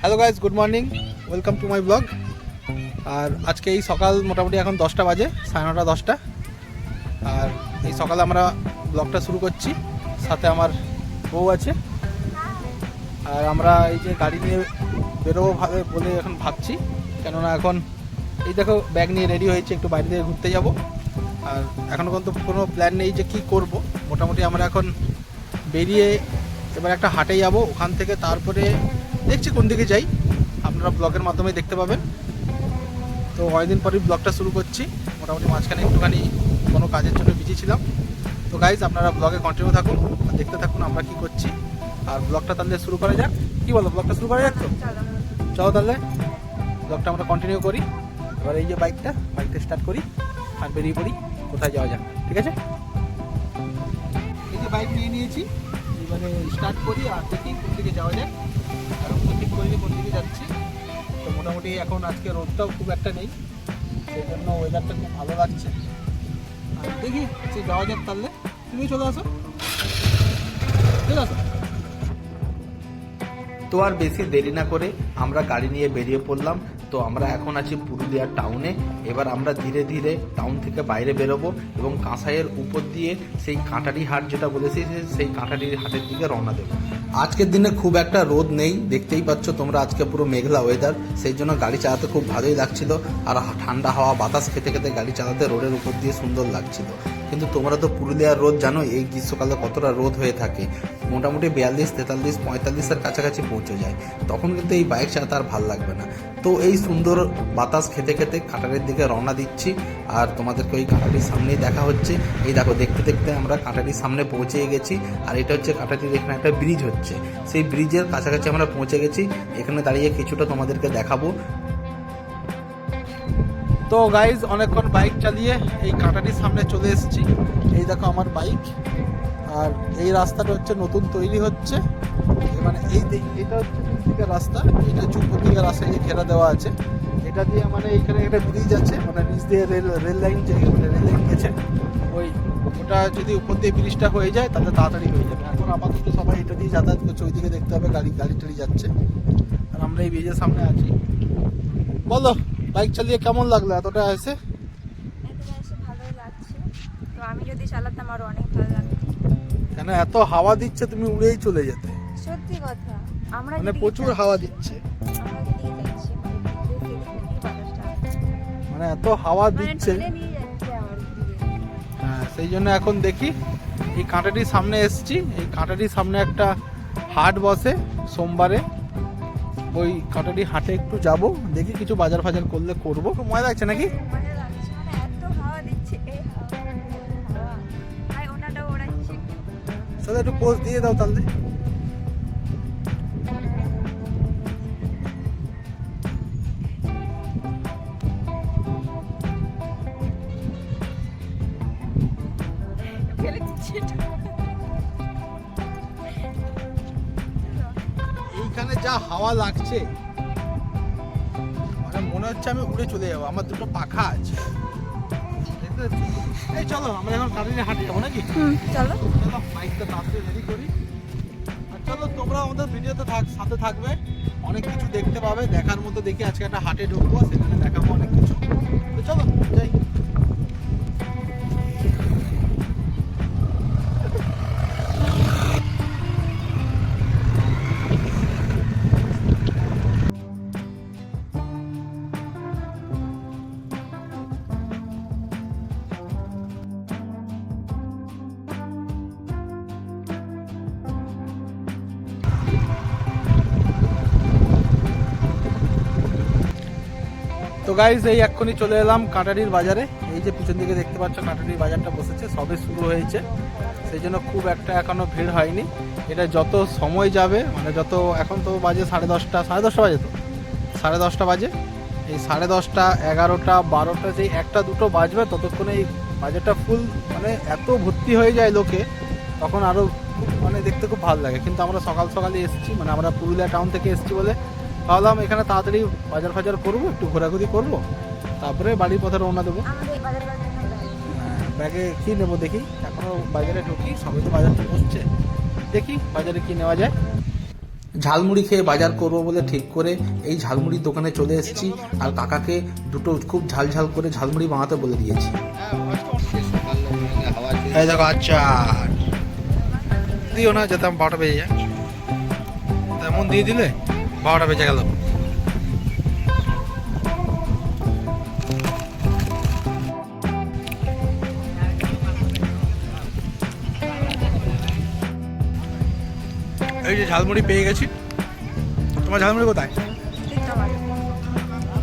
Hello guys good morning welcome to my blog আর আজকে এই সকাল মোটামুটি এখন দশটা বাজে সাড়ে নটা দশটা। আর এই সকালে আমরা ব্লগটা শুরু করছি। সাথে আমার বউ আছে। আর আমরা এই যে গাড়ি নিয়ে বেরোবো ভাবে বলে এখন ভাবছি। কেননা এখন এই দেখো ব্যাগ নিয়ে রেডি হয়েছে একটু বাইরে থেকে ঘুরতে যাব। আর এখনও পর্যন্ত কোনো প্ল্যান নেই যে কি করব। মোটামুটি আমরা এখন বেরিয়ে এবার একটা হাটে যাব, ওখান থেকে তারপরে দেখছি কোন দিকে যাই। আপনারা ব্লগের মাধ্যমে দেখতে পাবেন। তো অনেকদিন পরই ব্লগটা শুরু করছি। মোটামুটি মাঝখানে একটুখানি কোনো কাজের জন্য বিজি ছিলাম। তো গাইজ আপনারা ব্লগে কন্টিনিউ থাকুন আর দেখতে থাকুন আমরা কি করছি। আর ব্লগটা তাহলে শুরু করা যাক। কি বলো, ব্লগটা শুরু করা যাক তো? চলো তাহলে। ব্লগটা আমরা কন্টিনিউ করি। এবার এই যে বাইকটা বাইকটা স্টার্ট করি আর বেরিয়ে পড়ি। কোথায় যাওয়া যাক ঠিক আছে? এই যে বাইক নিয়ে নিয়েছি এবারে স্টার্ট করি আর দেখি কোন দিকে যাওয়া যায়। আর তো ঠিক করিনি কোন দিকে যাচ্ছি। তো মোটামুটি এখন আজকে রোদটাও খুব একটা নেই সেই জন্য ওয়েদারটা খুব ভালো লাগছে। আর দেখি সে যাওয়া যাক তাহলে। তুমি চলে আসো। চলে আসো। তো আর বেশি দেরি না করে আমরা গাড়ি নিয়ে বেরিয়ে পড়লাম। তো আমরা এখন আছি পুরুলিয়ার টাউনে এবার আমরা ধীরে ধীরে টাউন থেকে বাইরে বেরোবো এবং কাঁসাইয়ের উপর দিয়ে সেই কাঁটারি হাট যেটা বলেছি সেই কাঁটারির হাটের দিকে রওনা দেবো। আজকের দিনে খুব একটা রোদ নেই, দেখতেই পাচ্ছ তোমরা আজকে পুরো মেঘলা ওয়েদার সেই জন্য গাড়ি চালাতে খুব ভালোই লাগছিল আর ঠান্ডা হাওয়া, বাতাস খেতে খেতে গাড়ি চালাতে রোডের উপর দিয়ে সুন্দর লাগছিল। কিন্তু তোমরা তো পুরুলিয়ার রোদ জানো এই গ্রীষ্মকালে কতটা রোদ হয়ে থাকে। মোটামুটি বিয়াল্লিশ, তেতাল্লিশ পঁয়তাল্লিশের কাছাকাছি পৌঁছে যায়। তখন কিন্তু এই বাইক চালাতে আর ভালো লাগবে না। তো এই সুন্দর বাতাস খেতে খেতে কাঁটারের দিকে রওনা দিচ্ছি। আর তোমাদেরকে ওই কাঁটাটির সামনেই দেখা হচ্ছে। এই দেখো, দেখতে দেখতে আমরা কাঁটাটির সামনে পৌঁছে গেছি। আর এটা হচ্ছে কাঁটাটির এখানে একটা ব্রিজ হচ্ছে। সেই ব্রিজের কাছাকাছি আমরা পৌঁছে গেছি। এখানে দাঁড়িয়ে কিছুটা তোমাদেরকে দেখাবো। তো গাইজ অনেকক্ষণ বাইক চালিয়ে এই কাঁটাটির সামনে চলে এসেছি। এই দেখো আমার বাইক আর এই রাস্তাটা হচ্ছে নতুন তৈরি হচ্ছে। মানে এই দিক এটা হচ্ছে দিকের রাস্তা এটা চুপুর দিকের রাস্তা এই ঘেরা দেওয়া আছে এটা দিয়ে মানে এখানে একটা ব্রিজ আছে মানে নিচ দিয়ে রেল রেল লাইন যে মানে রেল লাইন গেছে ওই ওটা যদি উপর দিয়ে ব্রিজটা হয়ে যায় তাহলে তাড়াতাড়ি হয়ে যাবে। এখন আপাতত সবাই এটা দিয়ে যাতায়াত করছে ওইদিকে দেখতে হবে গাড়ি গাড়ি টাড়ি যাচ্ছে। আর আমরা এই ব্রিজের সামনে আছি। বলো বাইক চালিয়ে কেমন লাগল? এতটা এসে? আমি যদি চালাতাম আরও অনেক ভালো লাগতো। কেন এত হাওয়া দিচ্ছে তুমি উড়েই চলে যেতে। সত্যি কথা। আমরা মানে প্রচুর হাওয়া দিচ্ছে। মানে এত হাওয়া মানে দিচ্ছে। হ্যাঁ সেই জন্য এখন দেখি এই কাঁটাটির সামনে এসেছি। এই কাঁটাটির সামনে একটা হাট বসে সোমবারে। ওই কাঁটাটি হাটে একটু যাব দেখি কিছু বাজার ফাজার করলে করব। মজা লাগছে নাকি? মজা লাগছে। মানে একটু পোস্ট দিয়ে দাও তাহলে। লাগছে মানে মনে হচ্ছে আমি উড়ে চলে যাব আমার দুটো পাখা আছে? এই চলো আমরা এখন কাটিনে হাঁটে যাব নাকি? চলো। চলো বাইকটা তাড়াতাড়ি রেডি করি। আর চলো তোমরা আমাদের ভিডিওতে থাক সাথে থাকবে। অনেক কিছু দেখতে পাবে দেখার মতো দেখি আজকে একটা হাটে ঢুকবো সেখানে দেখাবো অনেক কিছু। তো গাইজ এই এক্ষুনি চলে এলাম কাটারির বাজারে। এই যে পিছন দিকে দেখতে পাচ্ছ, কাটারির বাজারটা বসেছে, সবে শুরু হয়েছে। সেই জন্য খুব একটা এখনও ভিড় হয়নি। এটা যত সময় যাবে মানে যত, এখন তো বাজে সাড়ে দশটা সাড়ে দশটা বাজে তো? সাড়ে দশটা বাজে। এই সাড়ে দশটা, এগারোটা, বারোটা যেই একটা দুটো বাজবে, ততক্ষণে এই বাজারটা ফুল মানে এত ভর্তি হয়ে যায় লোকে, তখন আরও মানে দেখতে খুব ভালো লাগে। কিন্তু আমরা সকাল সকালে এসেছি মানে আমরা পুরুলিয়া টাউন থেকে এসেছি বলে ভাবলাম এখানে তাড়াতাড়ি বাজার ফাজার করব একটু ঘোরাঘুরি করব। তারপরে বাড়ির পথে রওনা দেবো। যাই। ব্যাগে কি নেব দেখি। এখনও বাজারে ঢুকি সবাই তো বাজারটা বসছে। দেখি বাজারে কি নেওয়া যায়। ঝালমুড়ি খেয়ে বাজার করব বলে ঠিক করে এই ঝালমুড়ির দোকানে চলে এসেছি। আর কাকাকে দুটো খুব ঝাল ঝাল করে ঝালমুড়ি বানাতে বলে দিয়েছি। এই দেখো আচার দিও না যেতাম বারোটা বেজে যায়। তেমন দিয়ে দিলে? বারোটা বেজে গেল। এই যে ঝালমুড়ি পেয়ে গেছি। তোমার ঝালমুড়ি কোথায়?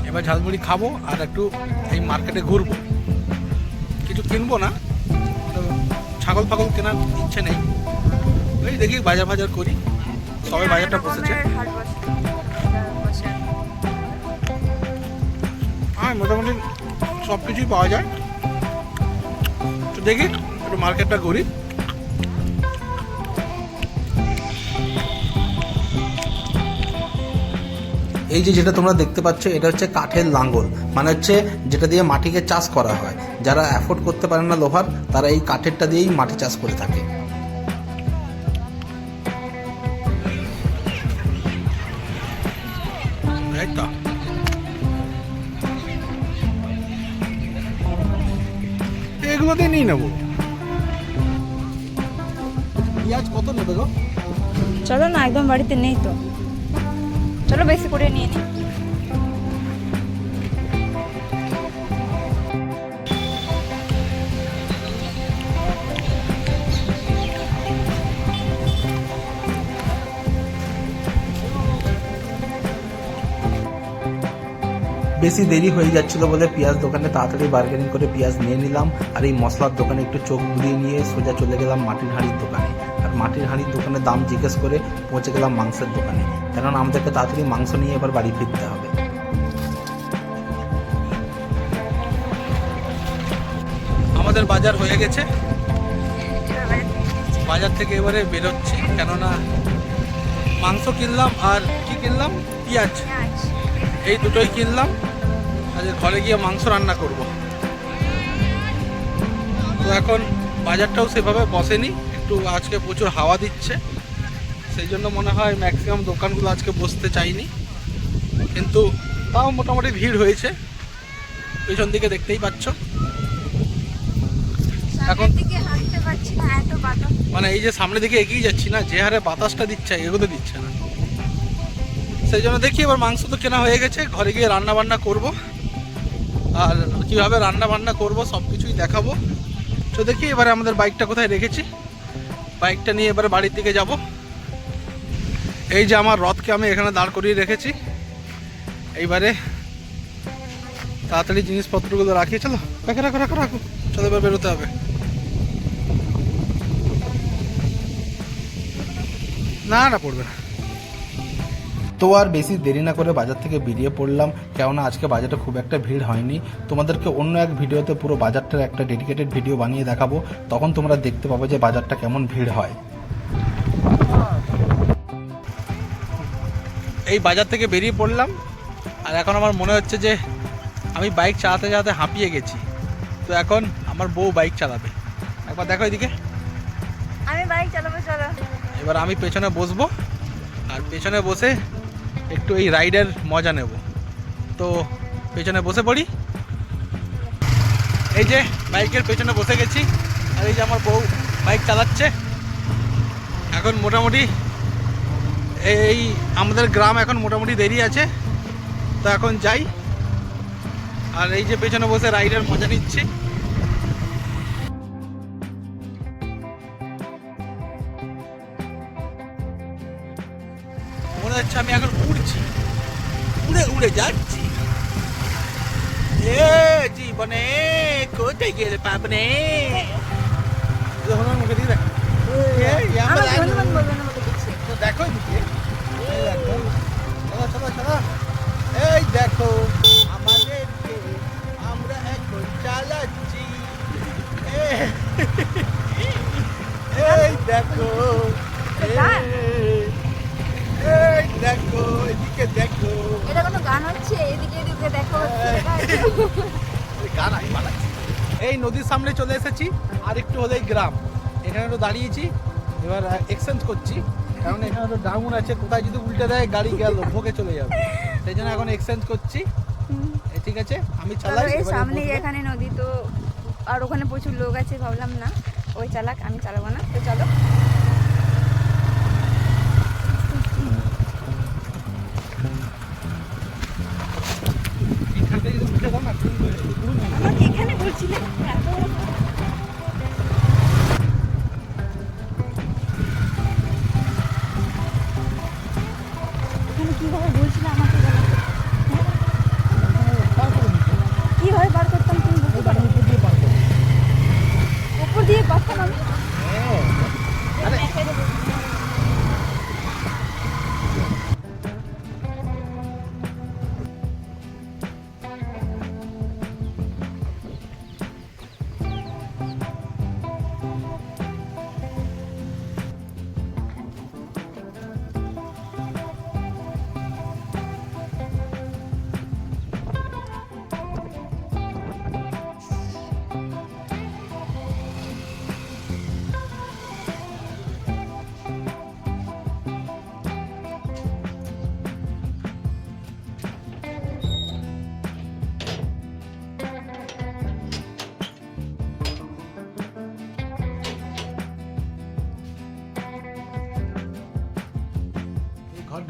এবার ঝালমুড়ি খাব আর একটু এই মার্কেটে ঘুরবো। কিছু কিনবো না ছাগল ফাগল কেনার ইচ্ছে নেই। ওই দেখি বাজার ফাজার করি সবাই বাজারটা বসেছে। হ্যাঁ মোটামুটি সব কিছুই পাওয়া যায়। তো দেখি, একটু মার্কেটটা ঘুরি। এই যে যেটা তোমরা দেখতে পাচ্ছ, এটা হচ্ছে কাঠের লাঙ্গল। মানে হচ্ছে যেটা দিয়ে মাটিকে চাষ করা হয়। যারা অ্যাফোর্ড করতে পারে না লোহার, তারা এই কাঠেরটা দিয়েই মাটি চাষ করে থাকে। এগুলোতে নিয়ে নেব। পেঁয়াজ কত নেবে গো? চলো না একদম বাড়িতে নেই তো। চলো বেশি করে নিয়ে নিই বেশি দেরি হয়ে যাচ্ছিল বলে পেঁয়াজ দোকানে তাড়াতাড়ি বার্গেনিং করে পেঁয়াজ নিয়ে নিলাম। আর এই মশলার দোকানে একটু চোখ বুলিয়ে নিয়ে সোজা চলে গেলাম মাটির হাঁড়ির দোকানে। আর মাটির হাঁড়ির দোকানে দাম জিজ্ঞেস করে পৌঁছে গেলাম মাংসের দোকানে। কেননা আমাদেরকে তাড়াতাড়ি মাংস নিয়ে এবার বাড়ি ফিরতে হবে। আমাদের বাজার হয়ে গেছে। বাজার থেকে এবারে বেরোচ্ছি। কেননা মাংস কিনলাম আর কি কিনলাম? পেঁয়াজ। এই দুটোই কিনলাম। আজ ঘরে গিয়ে মাংস রান্না করব। তো এখন বাজারটাও সেভাবে বসেনি একটু আজকে প্রচুর হাওয়া দিচ্ছে। সেই জন্য মনে হয় ম্যাক্সিমাম দোকানগুলো আজকে বসতে চাইনি। কিন্তু তাও মোটামুটি ভিড় হয়েছে। পেছন দিকে দেখতেই পাচ্ছ। সামনের দিকে হাঁটতে পারছি না এত বাতাস। মানে এই যে সামনের দিকে এগিয়ে যাচ্ছি না যে হারে বাতাসটা দিচ্ছে এগোতে দিচ্ছে না। সেই জন্য দেখি এবার মাংস তো কেনা হয়ে গেছে ঘরে গিয়ে রান্না বান্না করব। আর কীভাবে রান্না বান্না করব, সব কিছুই দেখাবো। তো দেখি এবারে আমাদের বাইকটা কোথায় রেখেছি। বাইকটা নিয়ে এবারে বাড়ির দিকে যাব। এই যে আমার রথকে আমি এখানে দাঁড় করিয়ে রেখেছি। এইবারে তাড়াতাড়ি জিনিসপত্রগুলো রাখিয়ে চলো। রাখো রাখো রাখো রাখো। চলো এবার বেরোতে হবে। না না, পড়বে না। তো আর বেশি দেরি না করে বাজার থেকে বেরিয়ে পড়লাম কেননা আজকে বাজারে খুব একটা ভিড় হয়নি। তোমাদেরকে অন্য এক ভিডিওতে পুরো বাজারটার একটা ডেডিকেটেড ভিডিও বানিয়ে দেখাবো। তখন তোমরা দেখতে পাবে যে বাজারটা কেমন ভিড় হয়। এই বাজার থেকে বেরিয়ে পড়লাম আর এখন আমার মনে হচ্ছে যে আমি বাইক চালাতে চালাতে হাঁপিয়ে গেছি। তো এখন আমার বউ বাইক চালাবে। একবার দেখো এদিকে। আমি বাইক চালাবো চলো। এবার আমি পেছনে বসবো আর পেছনে বসে একটু এই রাইডের মজা নেব। তো পেছনে বসে পড়ি। এই যে বাইকের পেছনে বসে গেছি, আর এই যে আমার বউ বাইক চালাচ্ছে। এখন মোটামুটি এই আমাদের গ্রাম এখন মোটামুটি দেরি আছে, তো এখন যাই। আর এই যে পেছনে বসে রাইডের মজা নিচ্ছি। উড়ে যাচ্ছি। এ জীবনে কোথায় গেলে পাবনে? দেখ হলেই গ্রাম। এখানে একটু দাঁড়িয়েছি এবার এক্সচেঞ্জ করছি। কারণ এখানে তো ডাউন আছে কোথায় যদি উল্টে দেয় গাড়ি গেল ভোগে চলে যাবে। সেই জন্য এখন এক্সচেঞ্জ করছি। ঠিক আছে আমি চলো চালাই এই সামনেই এখানে নদী তো আর ওখানে প্রচুর লোক আছে ভাবলাম না ওই চালাক আমি চালাবো না তো চলো। এখান থেকে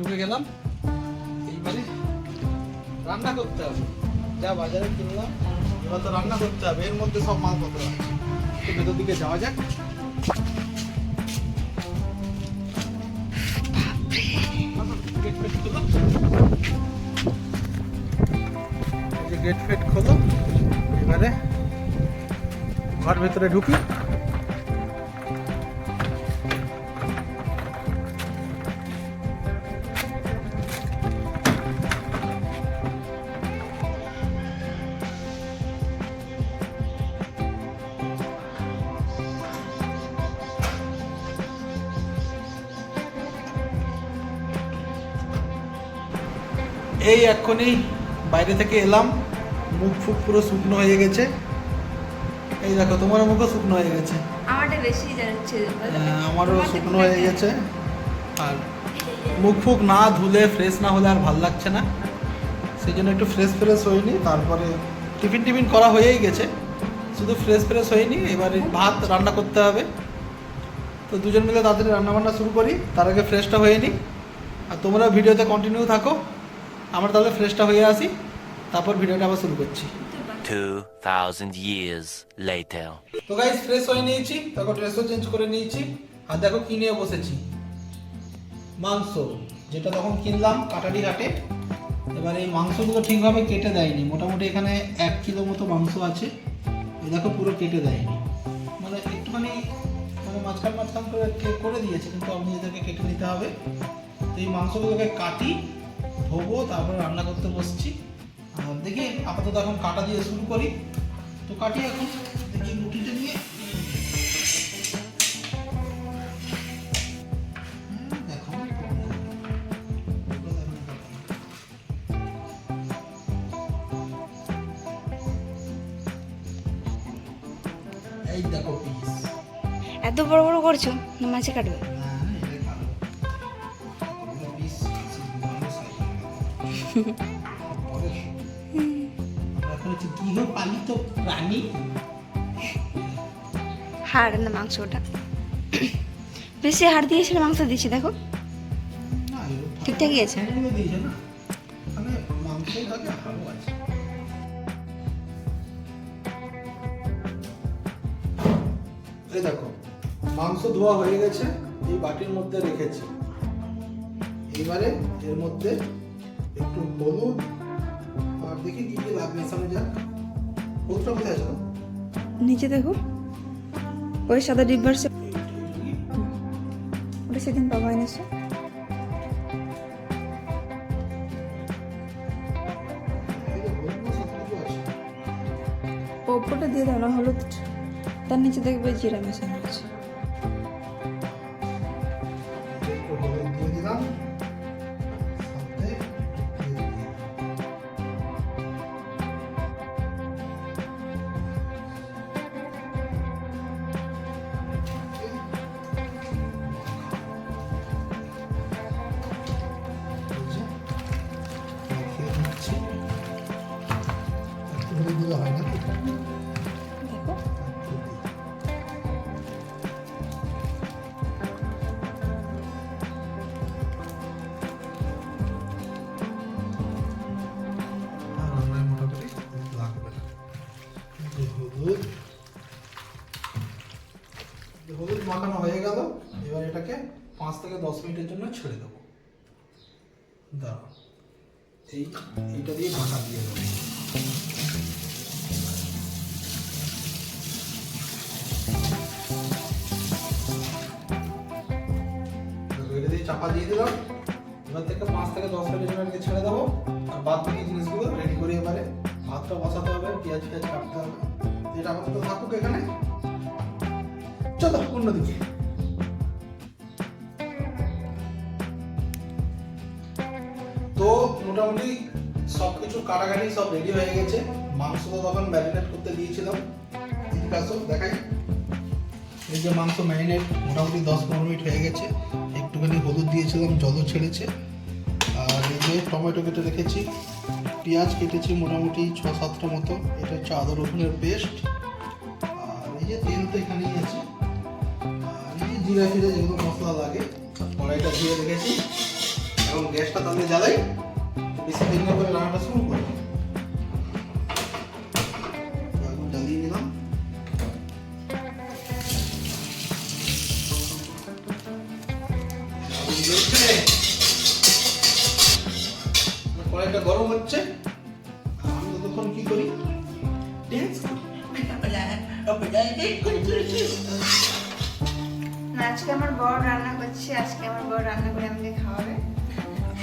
ঢুকে গেলাম। এইবারে রান্না করতে হবে। যা বাজারে কিনলাম, এবার তো রান্না করতে হবে। এর মধ্যে সব মালপত্র তো ভেতর দিকে যাওয়া যাক। গেট ফেট খোলো। এবারে ঘর ভেতরে ঢুকি। এই এক্ষুনি বাইরে থেকে এলাম। মুখ ফুক পুরো শুকনো হয়ে গেছে। এই দেখো তোমার মুখও শুকনো হয়ে গেছে। আমারটা বেশি যাচ্ছে। আহ, আমারও শুকনো হয়ে গেছে। আর মুখ ফুক না ধুলে ফ্রেশ না হলে আর ভালো লাগছে না। সেই জন্য একটু ফ্রেশ ফ্রেশ হয়নি তারপরে টিফিন টিফিন করা হয়েই গেছে। শুধু ফ্রেশ ফ্রেশ হয়নি এবারে ভাত রান্না করতে হবে। তো দুজন মিলে তাড়াতাড়ি রান্না বান্না শুরু করি তার আগে ফ্রেশটা হয়ে নিই আর তোমরা ভিডিওতে কন্টিনিউ থাকো। আমরা তাহলে ফ্রেশটা হয়ে আসি তারপর ভিডিওটা আবার শুরু করছি। 2,000 years later. তো গাইজ ফ্রেশ হয়ে নিয়েছি তারপর ড্রেসও চেঞ্জ করে নিয়েছি। আর দেখো কি নিয়ে বসেছি। মাংস যেটা তখন কিনলাম কাটারি ঘাটে এবার এই মাংসগুলো ঠিকভাবে কেটে দেয়নি। মোটামুটি এখানে এক কিলো মতো মাংস আছে। এই দেখো পুরো কেটে দেয়নি। মানে একটুখানি মানে মাঝখান মাঝখান করে করে দিয়েছে কিন্তু আপনি এদেরকে কেটে নিতে হবে। তো এই মাংসগুলোকে কাটি ধোবো, তারপরে রান্না করতে বসছি। দেখি আপাতত এখন কাটা দিয়ে শুরু করি। তো কাটি এখন, দেখি রুটিটা নিয়ে। এত বড় বড় করছ মাঝে কাটবে? হাড় না মাংস বেশি হাড় দিয়েছিল মাংস দিয়েছি দেখো। ঠিকঠাকই আছে। দেখো, মাংস ধোয়া হয়ে গেছে, এই বাটির মধ্যে রেখেছি। এবারে এর মধ্যে একটু হলুদ আর দেখি কি কি লাগবে সামনে যাক হলুদটা কোথায় আছে? নিচে দেখো। ওই সাদা ডিব্বার ওটা সেদিন বাবা এনেছে। ওপরটা দিয়ে দাও, না হলুদ। তার নিচে দেখবে জিরা মেশানো আছে। হয় না হলুদ মাখানো হয়ে গেল এবার এটাকে পাঁচ থেকে দশ মিনিটের জন্য ছেড়ে দেবো দাঁড়া এই এইটা দিয়ে ঢাকা দিয়ে দেবো। দিলাম। এবার থেকে পাঁচ থেকে দশ মিনিট এটাকে ছেড়ে দেবো। আর বাদ বাকি জিনিসগুলো রেডি করে এবারে ভাতটা বসাতে হবে, পেঁয়াজ পেঁয়াজ কাটতে হবে। এটা আপাতত থাকুক এখানে। চলো অন্যদিকে তো মোটামুটি সব কিছু কাটাকাটি সব রেডি হয়ে গেছে। মাংস তো তখন ম্যারিনেট করতে দিয়েছিলাম। দেখাই। এই যে মাংস ম্যারিনেট মোটামুটি দশ পনেরো মিনিট হয়ে গেছে। একটুখানি হলুদ দিয়েছিলাম, জলও ছেড়েছে। আর এই যে টমেটো কেটে রেখেছি, পেঁয়াজ কেটেছি মোটামুটি ছ সাতটা মতো। এটা হচ্ছে আদা রসুনের পেস্ট। আর এই যে তেল তো এখানেই আছে। আর এই জিরা ফিরে যেগুলো মশলা লাগে, কড়াইটা দিয়ে রেখেছি। এবং গ্যাসটা তাহলে জ্বালাই, বেশি দেরি না করে রান্নাটা শুরু করি। কড়াইটা গরম হচ্ছে। আমি ততক্ষণ কি করি? না, আজকে আমার বড় রান্না করছে আজকে আমার বড় রান্না করে খাওয়াবে।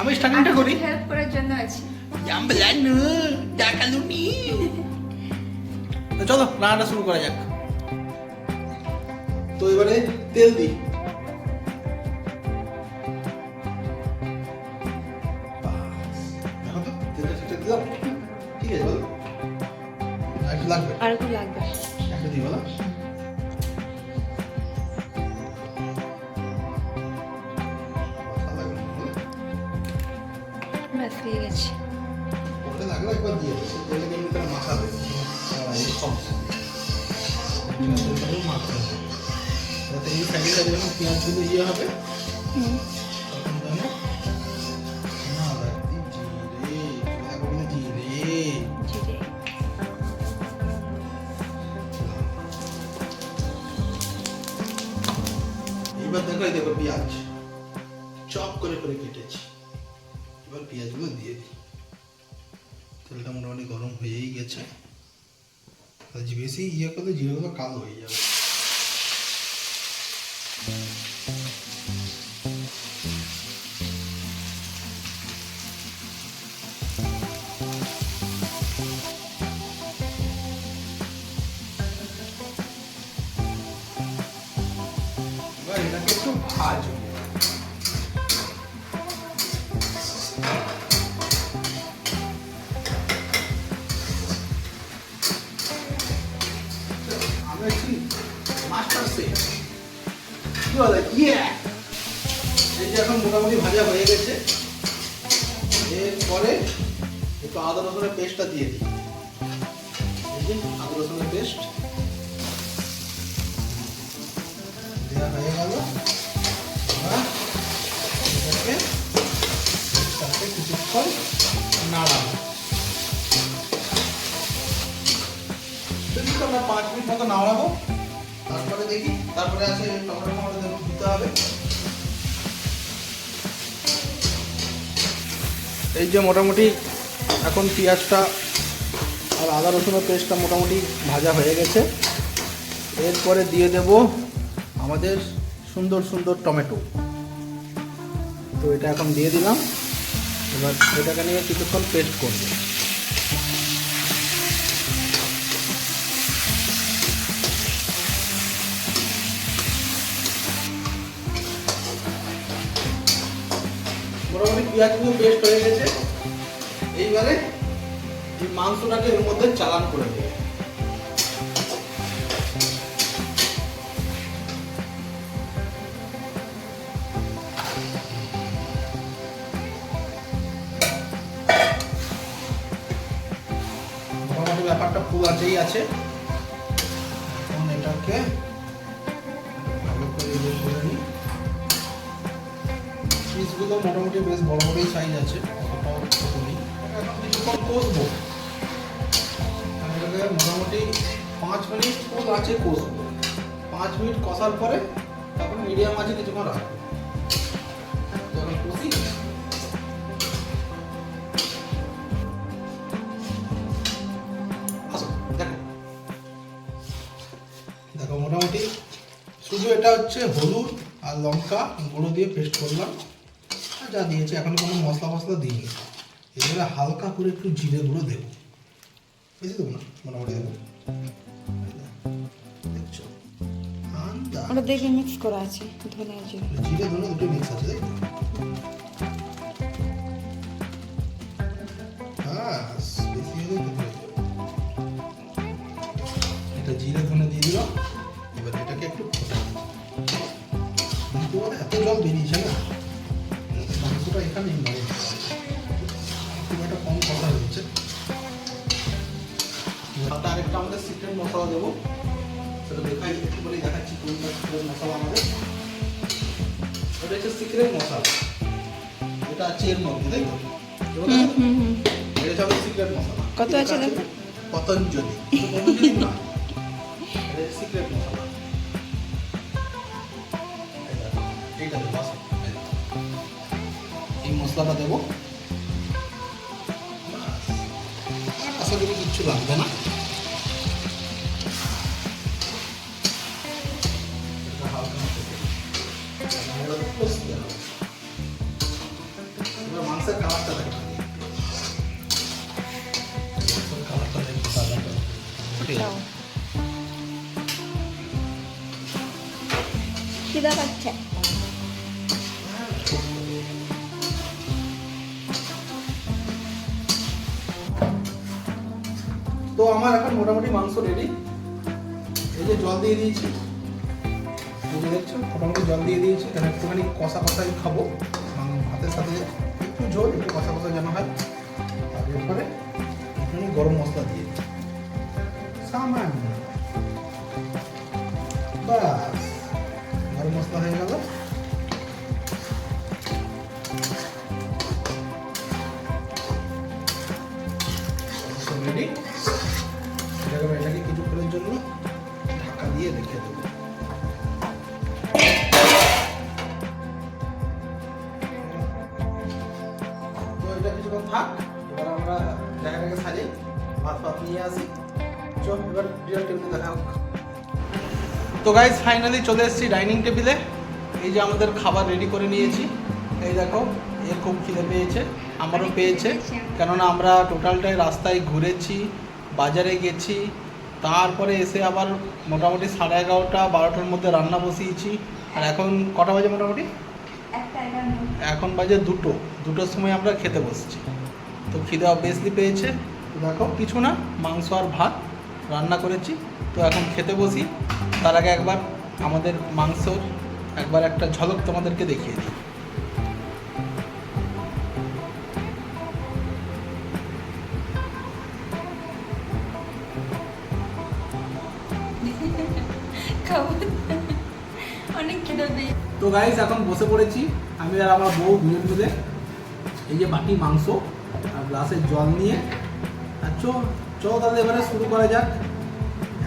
আমি স্টার্টিংটা করি। হেল্প করার জন্য আছি। তো চলো রান্নাটা শুরু করা যাক। তো এবারে তেল দিই। তারা মাখাবে গেছে। এই যখন পেঁয়াজগুলো ইয়ে হবে একটু নাড়াবো তো আমরা পাঁচ মিনিট মতো নাড়াবো তারপরে দেখি তারপরে আছে টমেটো টমেটো দেবো দিতে হবে এই যে মোটামুটি এখন পেঁয়াজটা আর আদা রসুনের পেস্টটা মোটামুটি ভাজা হয়ে গেছে। এরপরে দিয়ে দেব আমাদের সুন্দর সুন্দর টমেটো। তো এটা এখন দিয়ে দিলাম। এবার এটাকে নিয়ে কিছুক্ষণ পেস্ট করব। মোটামুটি পেঁয়াজগুলো পেস্ট হয়ে গেছে। এইবারে এই মাংসটাকে এর মধ্যে চালান করে দেবো আছেই আছে। এখন এটাকে পিসগুলো মোটামুটি বেশ বড় বড়ই সাইজ আছে এখন কষবো। মোটামুটি পাঁচ মিনিট ফুল আছে কষবো। পাঁচ মিনিট কষার পরে তারপরে মিডিয়াম আছে কিছুক্ষণ রাখব। দেখো মোটামুটি শুধু এটা হচ্ছে হলুদ আর লঙ্কা গুঁড়ো দিয়ে পেস্ট করলাম। আর যা দিয়েছে এখন কোনো মশলা মশলা দিইনি। এবারে হালকা করে একটু জিরে গুঁড়ো দেবো। বেশি দেবো না? মোটামুটি দেবো। ওটা দেখে মিক্স করা আছে ধনে জিরে। ধনে দুটো মিক্স আছে তাই এত জল বেরিয়েছে না মাংসটা এখানে নয় খুব একটা কম কথা আরেকটা আমাদের সিক্রেট মশলা দেবো সেটা দেখাই একটু করে দেখাচ্ছি কোনটা সিক্রেট মশলা আমাদের এটা হচ্ছে সিক্রেট মশলা এটা আছে এর মধ্যে তাই তো এটা হচ্ছে আমাদের সিক্রেট মশলা কত আছে দেখো? পতঞ্জলি সিক্রেট মশলা। মশলাটা দেবো। আশা করি কিচ্ছু লাগবে না। আমার এখন মোটামুটি মাংস রেডি এই যে জল দিয়ে দিয়েছি। বুঝে দেখছ মোটামুটি জল দিয়ে দিয়েছি। এখানে একটুখানি কষা কষাই খাব। ভাতের সাথে একটু জল একটু কষা কষা যেন হয়। আর এটা কিছুক্ষণ থাক এবার আমরা জায়গাটাকে সাজাই ভাত ফাত নিয়ে আসি। চল এবার ডিনার টেবিলে দেখা হোক। তো গাইজ ফাইনালি চলে এসেছি ডাইনিং টেবিলে এই যে আমাদের খাবার রেডি করে নিয়েছি। এই দেখো এ খুব খিদে পেয়েছে আমারও পেয়েছে। কেননা আমরা টোটালটাই রাস্তায় ঘুরেছি বাজারে গেছি। তারপরে এসে আবার মোটামুটি সাড়ে এগারোটা বারোটার মধ্যে রান্না বসিয়েছি। আর এখন কটা বাজে মোটামুটি? এখন বাজে দুটো। দুটোর সময় আমরা খেতে বসছি। তো খিদে অবভিয়াসলি পেয়েছে। দেখো কিছু না মাংস আর ভাত রান্না করেছি। তো এখন খেতে বসি। তার আগে একবার আমাদের মাংসর একবার একটা ঝলক তোমাদেরকে দেখিয়ে দিই। তো গাইজ এখন বসে পড়েছি। আমি আর আমার বউ দুজন মিলে এই যে বাটি মাংস আর গ্লাসের জল নিয়ে আর চো চো তাহলে এবারে শুরু করা যাক।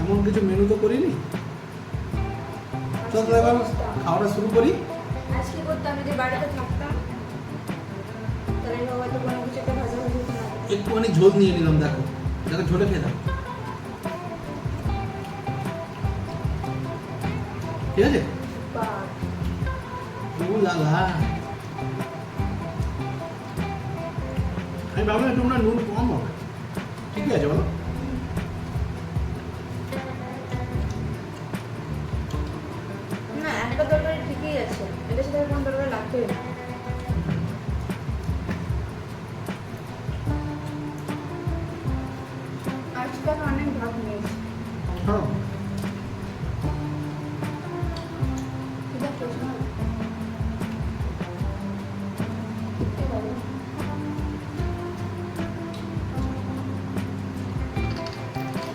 এমন কিছু মেনু তো করিনি। চল তাহলে এবার খাওয়াটা শুরু করি। আজকে করতাম যদি বাড়িতে থাকতাম তাহলে হয়তো কোনো কিছু একটা ভাজা ভাজি হতো না। একটুখানি ঝোল নিয়ে নিলাম দেখো। দেখো ঝোলে খেয়ে দাও ঠিক আছে? বাহ, ও লালা আমি ভাবলাম একটু মনে হয় নুন কম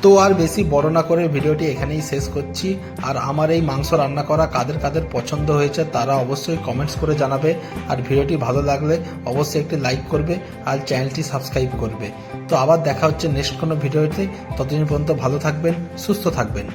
তো আর বেশি বড় না করে ভিডিওটি এখানেই শেষ করছি। আর আমার এই মাংস রান্না করা কাদের কাদের পছন্দ হয়েছে তারা অবশ্যই কমেন্টস করে জানাবে। আর ভিডিওটি ভালো লাগলে অবশ্যই একটি লাইক করবে আর চ্যানেলটি সাবস্ক্রাইব করবে। তো আবার দেখা হচ্ছে নেক্সট কোনো ভিডিওতে। ততদিন পর্যন্ত ভালো থাকবেন, সুস্থ থাকবেন।